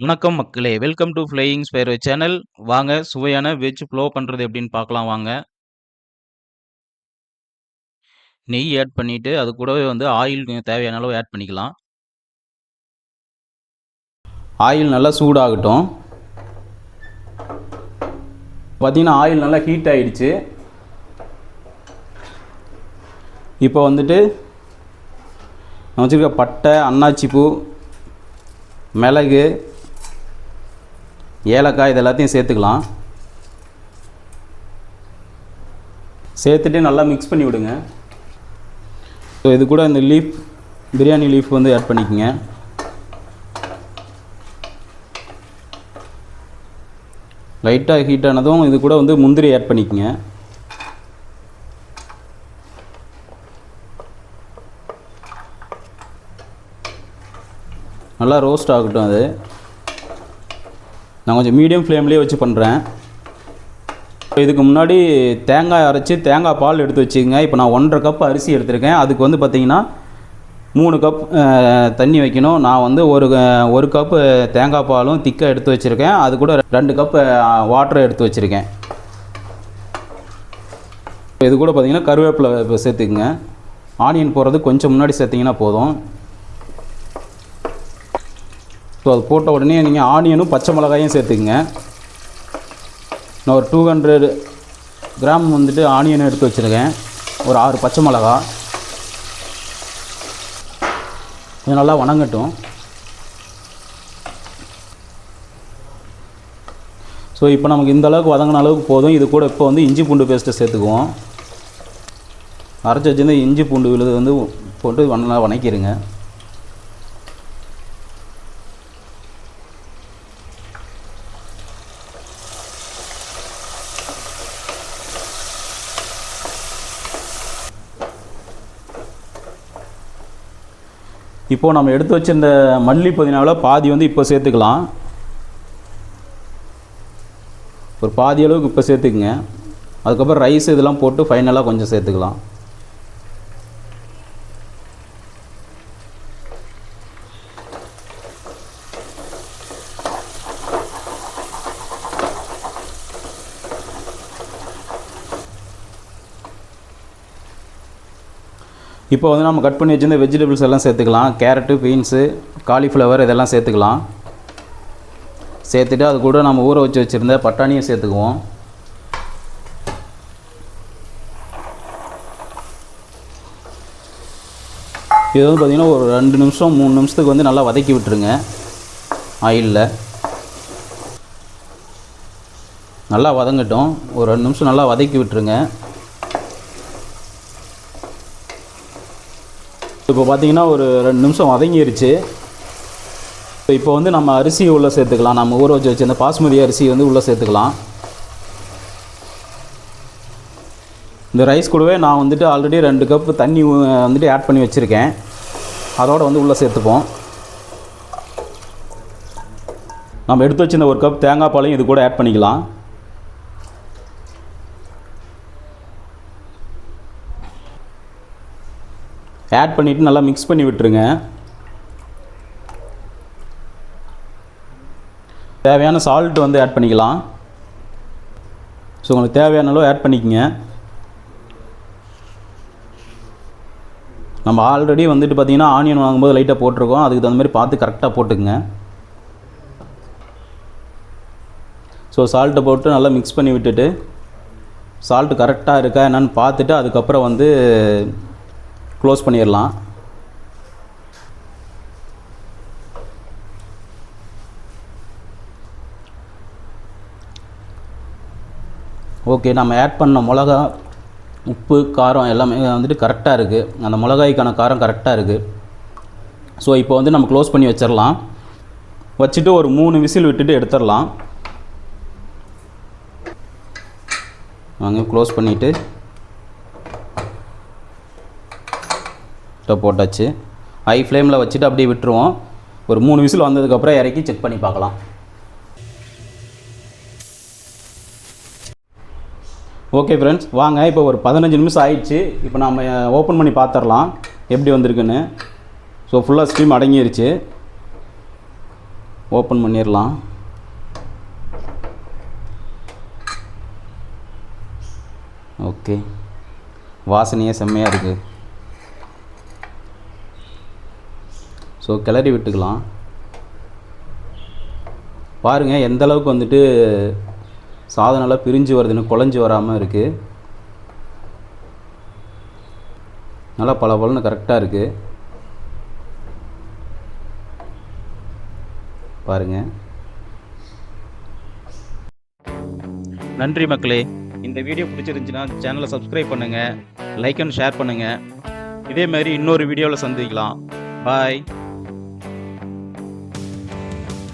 வணக்கம் மக்களே! Welcome to flying spyro channel. வாங்க சுவையான வெஜ் ஃப்ளோ பண்ணுறது எப்படின்னு பார்க்கலாம் வாங்க. நெய் ஆட் பண்ணிவிட்டு அது கூடவே வந்து ஆயில் தேவையான அளவு ஆட் பண்ணிக்கலாம். ஆயில் நல்லா சூடாகட்டும். பார்த்தீங்கன்னா, ஆயில் நல்லா ஹீட் ஆகிடுச்சு இப்போ வந்துட்டு நான் வச்சுருக்க பட்டை, அன்னாச்சிப்பூ மிளகு, ஏலக்காய் இது எல்லாத்தையும் சேர்த்துக்கலாம். சேர்த்துட்டு நல்லா மிக்ஸ் பண்ணி விடுங்க. ஸோ இது கூட இந்த லீஃப் பிரியாணி லீஃப் வந்து ஆட் பண்ணிக்கோங்க லைட்டாக ஹீட் ஆனதும் இது கூட வந்து முந்திரி ஆட் பண்ணிக்கோங்க நல்லா ரோஸ்ட் ஆகட்டும் அது. நான் கொஞ்சம் மீடியம் ஃப்ளேம்லேயே வச்சு பண்ணுறேன். இதுக்கு முன்னாடி தேங்காய் அரைச்சி தேங்காய் பால் எடுத்து வச்சுக்கோங்க இப்போ நான் 1 1/2 கப் அரிசி எடுத்திருக்கேன். அதுக்கு வந்து பார்த்தீங்கன்னா, மூணு கப் தண்ணி வைக்கணும். நான் வந்து ஒரு ஒரு கப்பு தேங்காய் பாலும் திக்காக எடுத்து வச்சுருக்கேன். அது கூட ரெண்டு கப் வாட்டரை எடுத்து வச்சுருக்கேன். இது கூட பார்த்தீங்கன்னா, கருவேப்பிலை சேர்த்துக்குங்க ஆனியன் போடுறது கொஞ்சம் முன்னாடி சேர்த்திங்கன்னா போதும். ஸோ அது போட்ட உடனே நீங்கள் ஆனியனும் பச்சை மிளகாயும் சேர்த்துக்கங்க. நான் ஒரு 200 கிராம் வந்துட்டு ஆனியன் எடுத்து வச்சுருக்கேன். ஒரு ஆறு பச்சை மிளகா. இது நல்லா வணங்கட்டும். ஸோ இப்போ நமக்கு இந்த அளவுக்கு வதங்கின அளவுக்கு போதும். இது கூட இப்போ வந்து இஞ்சி பூண்டு பேஸ்ட்டை சேர்த்துக்குவோம். அரைச்சி வச்சுருந்து இஞ்சி பூண்டு விழுது வந்து போட்டு நல்லா வணக்கிடுங்க. இப்போது நம்ம எடுத்து வச்சிருந்த மல்லி புதினாவில் பாதி வந்து இப்போ சேர்த்துக்கலாம். ஒரு பாதி அளவுக்கு இப்போ சேர்த்துக்குங்க. அதுக்கப்புறம் ரைஸ் இதெல்லாம் போட்டு ஃபைனலாக கொஞ்சம் சேர்த்துக்கலாம். இப்போ வந்து நம்ம கட் பண்ணி வச்சுருந்த வெஜிடபிள்ஸ் எல்லாம் சேர்த்துக்கலாம். கேரட்டு, பீன்ஸு, காலிஃப்ளவர் இதெல்லாம் சேர்த்துக்கலாம். சேர்த்துட்டு அது கூட நம்ம ஊற வச்சு வச்சுருந்த பட்டாணியை சேர்த்துக்குவோம். இது வந்து பார்த்திங்கன்னா, ஒரு ரெண்டு நிமிஷம் மூணு நிமிஷத்துக்கு வந்து நல்லா வதக்கி விட்டுருங்க ஆயிலில். நல்லா வதங்கட்டும். ஒரு ரெண்டு நிமிஷம் நல்லா வதக்கி விட்டுருங்க. இப்போ பார்த்தீங்கன்னா, ஒரு ரெண்டு நிமிஷம் வதங்கிருச்சு. இப்போ வந்து நம்ம அரிசியை உள்ளே சேர்த்துக்கலாம். நம்ம ஊற வச்சு வச்சிருந்த பாஸ்மதி அரிசி வந்து உள்ளே சேர்த்துக்கலாம். இந்த ரைஸ் கூடவே நான் வந்துட்டு ஆல்ரெடி ரெண்டு கப்பு தண்ணி வந்துட்டு ஆட் பண்ணி வச்சுருக்கேன். அதோடு வந்து உள்ளே சேர்த்துப்போம். நம்ம எடுத்து வச்சிருந்த ஒரு கப் தேங்காய் பாலையும் இது கூட ஆட் பண்ணிக்கலாம். ஆட் பண்ணிவிட்டு நல்லா மிக்ஸ் பண்ணி விட்டுருங்க. தேவையான சால்ட் வந்து ஆட் பண்ணிக்கலாம். ஸோ உங்களுக்கு தேவையான அளவு ஆட் பண்ணிக்கங்க. நம்ம ஆல்ரெடி வந்துட்டு பார்த்தீங்கன்னா, ஆனியன் வாங்கும்போது லைட்டாக போட்டிருக்கோம். அதுக்கு தகுந்த மாதிரி பார்த்து கரெக்டாக போட்டுக்குங்க ஸோ சால்ட்டை போட்டு நல்லா மிக்ஸ் பண்ணி விட்டுட்டு, சால்ட்டு கரெக்டாக இருக்கா என்னன்னு பார்த்துட்டு அதுக்கப்புறம் வந்து க்ளோஸ் பண்ணிடலாம். ஓகே. நம்ம ஆட் பண்ண மிளகா, உப்பு, காரம் எல்லாமே வந்துட்டு கரெக்டாக இருக்குது. அந்த மிளகாய்க்கான காரம் கரெக்டாக இருக்குது. ஸோ இப்போ வந்து நம்ம க்ளோஸ் பண்ணி வச்சிடலாம். வச்சுட்டு ஒரு மூணு விசில் விட்டுட்டு எடுத்துடலாம். வாங்க க்ளோஸ் பண்ணிவிட்டு போட்டாச்சு. ஹை ஃப்ளேமில் வச்சுட்டு அப்படியே விட்டுருவோம். ஒரு மூணு விசில் வந்ததுக்கப்புறம் இறக்கி செக் பண்ணி பார்க்கலாம். ஓகே ஃப்ரெண்ட்ஸ் வாங்க இப்போ ஒரு 15 நிமிஷம் ஆயிடுச்சு. இப்போ நம்ம ஓப்பன் பண்ணி பார்த்துடலாம் எப்படி வந்திருக்குன்னு. ஸோ ஃபுல்லாக ஸ்டீம் அடங்கிருச்சு. ஓப்பன் பண்ணிடலாம் ஓகே வாசனையே செம்மையாக இருக்குது ஸோ கிளறி விட்டுக்கலாம். பாருங்கள் எந்த அளவுக்கு வந்துட்டு சாதனெல்லாம் பிரிஞ்சு வருதுன்னு குழஞ்சி வராமல் இருக்குது நல்லா பல பலன்னு கரெக்டாக இருக்குது பாருங்கள் நன்றி மக்களே. இந்த வீடியோ பிடிச்சிருந்துச்சுன்னா சேனலை சப்ஸ்கிரைப் பண்ணுங்கள் லைக் அண்ட் ஷேர் பண்ணுங்கள் இதே மாதிரி இன்னொரு வீடியோவில் சந்திக்கலாம். பாய்